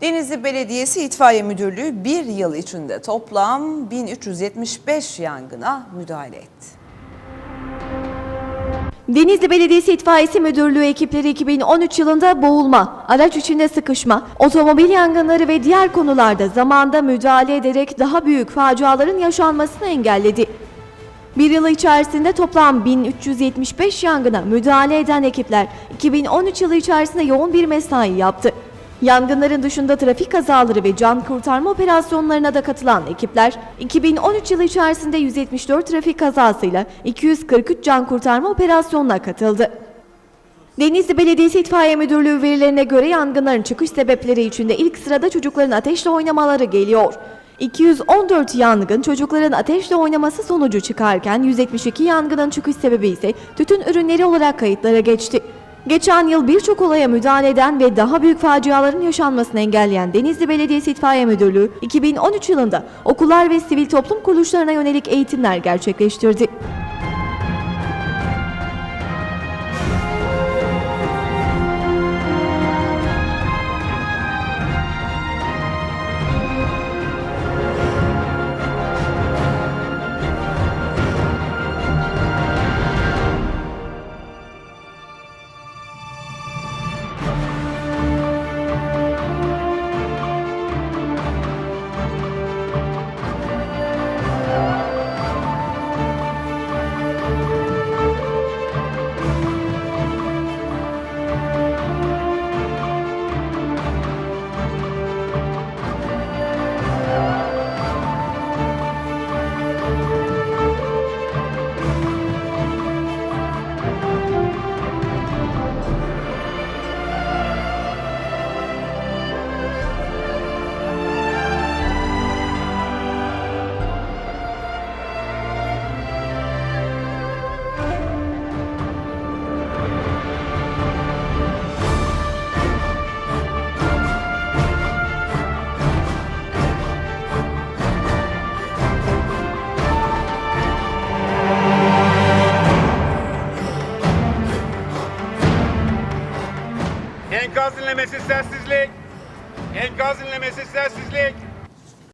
Denizli Belediyesi İtfaiye Müdürlüğü bir yıl içinde toplam 1375 yangına müdahale etti. Denizli Belediyesi İtfaiyesi Müdürlüğü ekipleri 2013 yılında boğulma, araç içinde sıkışma, otomobil yangınları ve diğer konularda zamanda müdahale ederek daha büyük faciaların yaşanmasını engelledi. Bir yıl içerisinde toplam 1375 yangına müdahale eden ekipler 2013 yılı içerisinde yoğun bir mesai yaptı. Yangınların dışında trafik kazaları ve can kurtarma operasyonlarına da katılan ekipler 2013 yılı içerisinde 174 trafik kazasıyla 243 can kurtarma operasyonuna katıldı. Denizli Belediyesi İtfaiye Müdürlüğü verilerine göre yangınların çıkış sebepleri içinde ilk sırada çocukların ateşle oynamaları geliyor. 214 yangın çocukların ateşle oynaması sonucu çıkarken 172 yangının çıkış sebebi ise tütün ürünleri olarak kayıtlara geçti. Geçen yıl birçok olaya müdahale eden ve daha büyük faciaların yaşanmasını engelleyen Denizli Belediyesi İtfaiye Müdürlüğü 2013 yılında okullar ve sivil toplum kuruluşlarına yönelik eğitimler gerçekleştirdi. Enkaz dinlemesi sessizlik. Enkaz dinlemesi sessizlik.